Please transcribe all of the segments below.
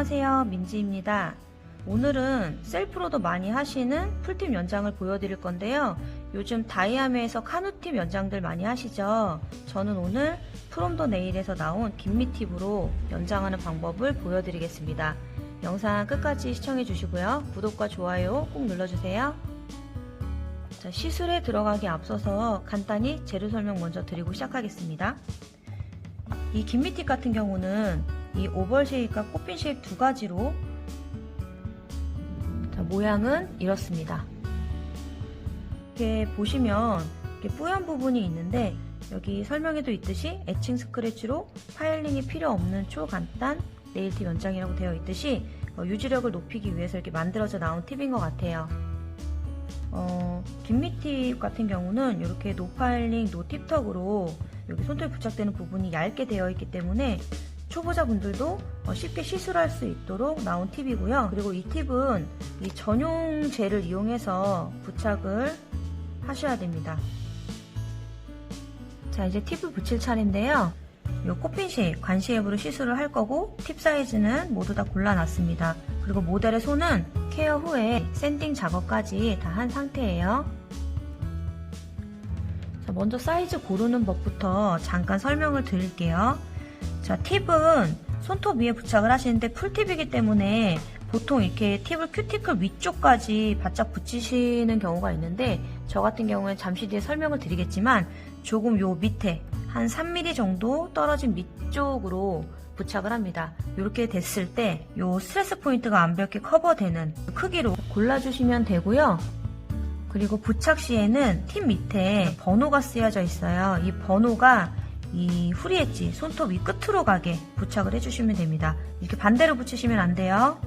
안녕하세요. 민지입니다. 오늘은 셀프로도 많이 하시는 풀팁 연장을 보여드릴 건데요. 요즘 다이아메에서 카누팁 연장들 많이 하시죠? 저는 오늘 프롬더 네일에서 나온 긴미 팁으로 연장하는 방법을 보여드리겠습니다. 영상 끝까지 시청해 주시고요. 구독과 좋아요 꼭 눌러주세요. 자, 시술에 들어가기 앞서서 간단히 재료 설명 먼저 드리고 시작하겠습니다. 이 긴미 팁 같은 경우는 이 오벌 쉐입과 꽃핀 쉐입 두 가지로 자, 모양은 이렇습니다. 이렇게 보시면 이렇게 뿌연 부분이 있는데 여기 설명에도 있듯이 에칭 스크래치로 파일링이 필요 없는 초간단 네일팁 연장이라고 되어 있듯이 어, 유지력을 높이기 위해서 이렇게 만들어져 나온 팁인 것 같아요. 어, 긴미팁 같은 경우는 이렇게 노파일링, 노팁턱으로 여기 손톱에 부착되는 부분이 얇게 되어 있기 때문에 초보자분들도 어, 쉽게 시술할 수 있도록 나온 팁이고요. 그리고 이 팁은 이 전용 젤을 이용해서 부착을 하셔야 됩니다. 자, 이제 팁을 붙일 차례인데요. 이 코핀 쉐입, 관 쉐입으로 시술을 할 거고 팁 사이즈는 모두 다 골라놨습니다. 그리고 모델의 손은 케어 후에 샌딩 작업까지 다 한 상태예요. 자, 먼저 사이즈 고르는 법부터 잠깐 설명을 드릴게요. 자, 팁은 손톱 위에 부착을 하시는데 풀팁이기 때문에 보통 이렇게 팁을 큐티클 위쪽까지 바짝 붙이시는 경우가 있는데 저 같은 경우는 잠시 뒤에 설명을 드리겠지만 조금 요 밑에 한 3mm 정도 떨어진 밑쪽으로 부착을 합니다. 이렇게 됐을 때 요 스트레스 포인트가 완벽히 커버되는 크기로 골라주시면 되고요. 그리고 부착 시에는 팁 밑에 번호가 쓰여져 있어요. 이 번호가 이 후리 엣지 손톱 위 끝으로 가게 부착을 해주시면 됩니다. 이렇게 반대로 붙이시면 안 돼요.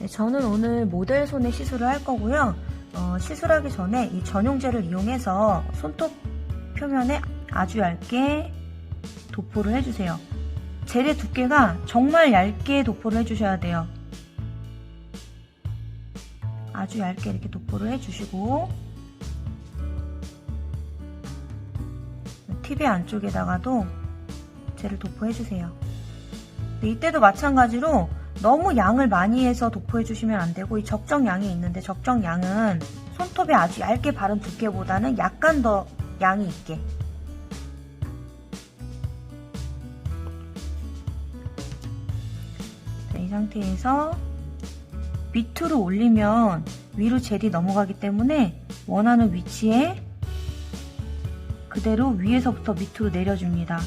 네, 저는 오늘 모델 손에 시술을 할 거고요. 어, 시술하기 전에 이 전용젤을 이용해서 손톱 표면에 아주 얇게 도포를 해주세요. 젤의 두께가 정말 얇게 도포를 해주셔야 돼요. 아주 얇게 이렇게 도포를 해주시고 팁의 안쪽에다가도 젤을 도포해주세요. 네, 이때도 마찬가지로 너무 양을 많이 해서 도포해주시면 안되고 이 적정 양이 있는데 적정 양은 손톱에 아주 얇게 바른 두께보다는 약간 더 양이 있게 자, 이 상태에서 밑으로 올리면 위로 젤이 넘어가기 때문에 원하는 위치에 그대로 위에서부터 밑으로 내려줍니다.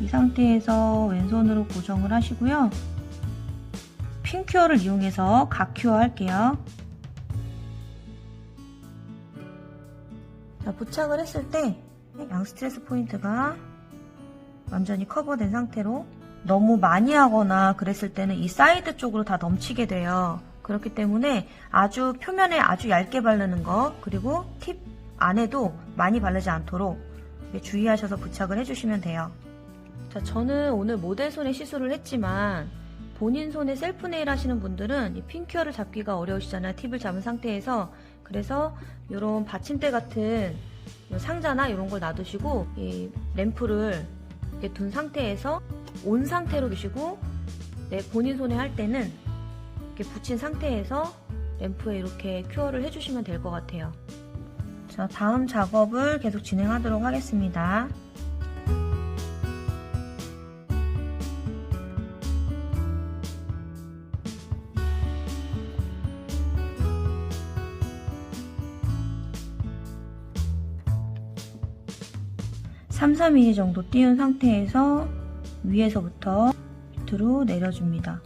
이 상태에서 왼손으로 고정을 하시고요. 핀큐어를 이용해서 각큐어 할게요. 자, 부착을 했을 때 양 스트레스 포인트가 완전히 커버된 상태로 너무 많이 하거나 그랬을 때는 이 사이드 쪽으로 다 넘치게 돼요. 그렇기 때문에 아주 표면에 아주 얇게 바르는 거 그리고 팁 안에도 많이 바르지 않도록 주의하셔서 부착을 해주시면 돼요. 자, 저는 오늘 모델 손에 시술을 했지만 본인 손에 셀프 네일 하시는 분들은 이 핀큐어를 잡기가 어려우시잖아요. 팁을 잡은 상태에서 그래서 이런 받침대 같은 상자나 이런 걸 놔두시고 이 램프를 둔 상태에서 온 상태로 두시고 내 본인 손에 할 때는 이렇게 붙인 상태에서 램프에 이렇게 큐어를 해주시면 될 것 같아요. 자, 다음 작업을 계속 진행하도록 하겠습니다. (3, 4mm) 정도 띄운 상태에서 위에서부터 밑으로 내려줍니다.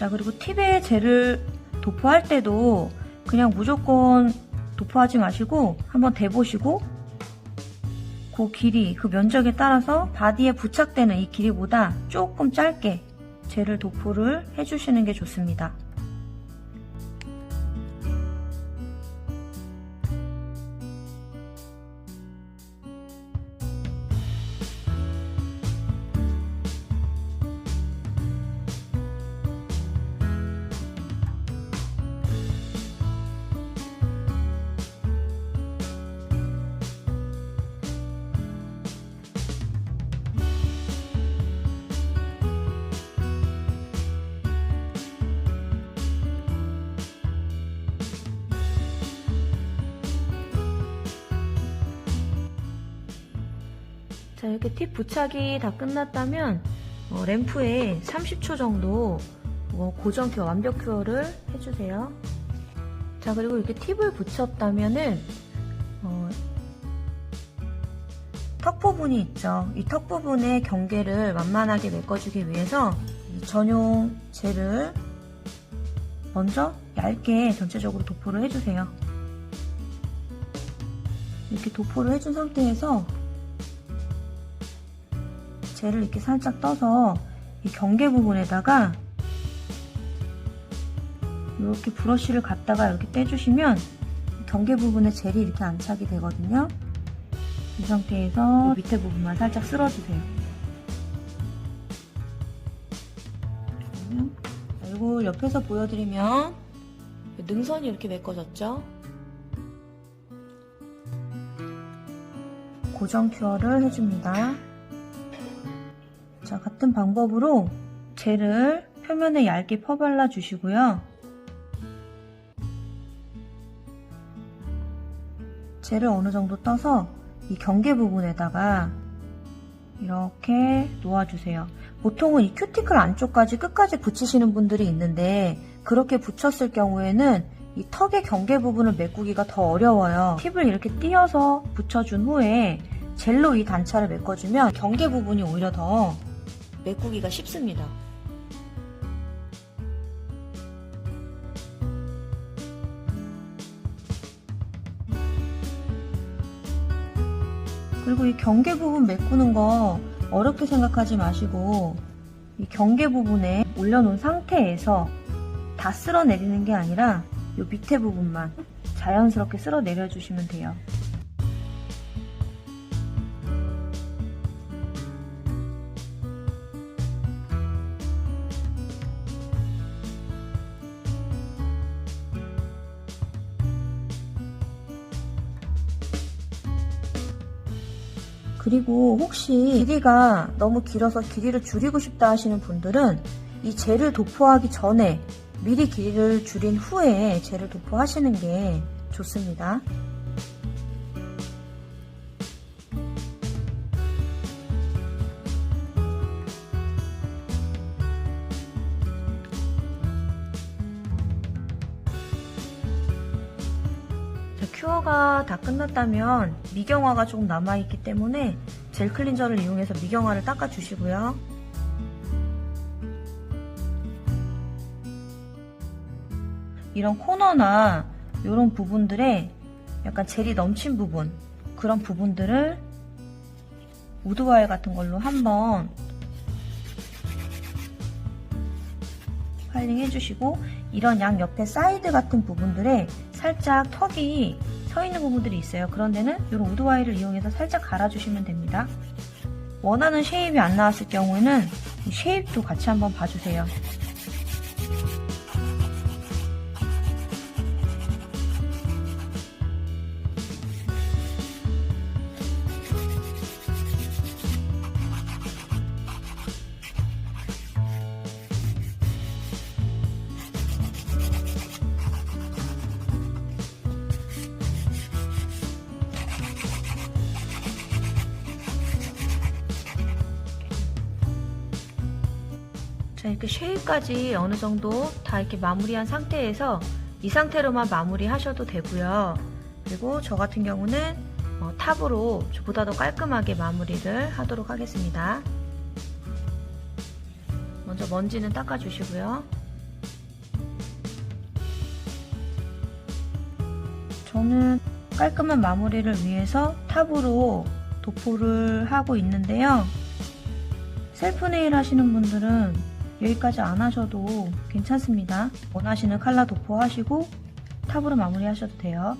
자 그리고 팁에 젤을 도포할 때도 그냥 무조건 도포하지 마시고 한번 대보시고 그 길이, 그 면적에 따라서 바디에 부착되는 이 길이보다 조금 짧게 젤을 도포를 해주시는 게 좋습니다. 자, 이렇게 팁 부착이 다 끝났다면 어, 램프에 30초 정도 어, 고정 큐어, 완벽 큐어를 해주세요. 자, 그리고 이렇게 팁을 붙였다면은 어, 턱 부분이 있죠. 이 턱 부분의 경계를 완만하게 메꿔주기 위해서 이 전용 젤을 먼저 얇게 전체적으로 도포를 해주세요. 이렇게 도포를 해준 상태에서 젤을 이렇게 살짝 떠서 이 경계 부분에다가 이렇게 브러쉬를 갖다가 이렇게 떼주시면 경계 부분에 젤이 이렇게 안착이 되거든요. 이 상태에서 밑에 부분만 살짝 쓸어주세요. 얼굴 옆에서 보여드리면 능선이 이렇게 메꿔졌죠? 고정 큐어를 해줍니다. 자, 같은 방법으로 젤을 표면에 얇게 퍼발라 주시고요. 젤을 어느 정도 떠서 이 경계 부분에다가 이렇게 놓아주세요. 보통은 이 큐티클 안쪽까지 끝까지 붙이시는 분들이 있는데 그렇게 붙였을 경우에는 이 턱의 경계 부분을 메꾸기가 더 어려워요. 팁을 이렇게 띄어서 붙여준 후에 젤로 이 단차를 메꿔주면 경계 부분이 오히려 더 메꾸기가 쉽습니다. 그리고 이 경계 부분 메꾸는 거 어렵게 생각하지 마시고 이 경계 부분에 올려놓은 상태에서 다 쓸어 내리는 게 아니라 이 밑에 부분만 자연스럽게 쓸어 내려 주시면 돼요. 그리고 혹시 길이가 너무 길어서 길이를 줄이고 싶다 하시는 분들은 이 젤을 도포하기 전에 미리 길이를 줄인 후에 젤을 도포하시는 게 좋습니다. 끝났다면 미경화가 조금 남아있기 때문에 젤 클린저를 이용해서 미경화를 닦아주시고요. 이런 코너나 이런 부분들에 약간 젤이 넘친 부분 그런 부분들을 우드와일 같은 걸로 한번 파일링 해주시고 이런 양 옆에 사이드 같은 부분들에 살짝 턱이 서 있는 부분들이 있어요. 그런 데는 이런 우드와이를 이용해서 살짝 갈아주시면 됩니다. 원하는 쉐입이 안 나왔을 경우에는 이 쉐입도 같이 한번 봐주세요. 자, 이렇게 쉐입까지 어느 정도 다 이렇게 마무리한 상태에서 이 상태로만 마무리 하셔도 되고요. 그리고 저 같은 경우는 어, 탑으로 보다 더 깔끔하게 마무리를 하도록 하겠습니다. 먼저 먼지는 닦아주시고요. 저는 깔끔한 마무리를 위해서 탑으로 도포를 하고 있는데요. 셀프 네일 하시는 분들은 여기까지 안 하셔도 괜찮습니다. 원하시는 컬러 도포하시고 탑으로 마무리 하셔도 돼요.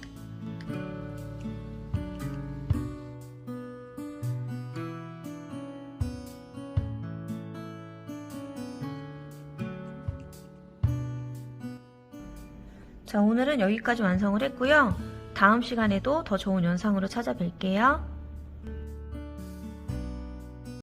자, 오늘은 여기까지 완성을 했고요. 다음 시간에도 더 좋은 영상으로 찾아뵐게요.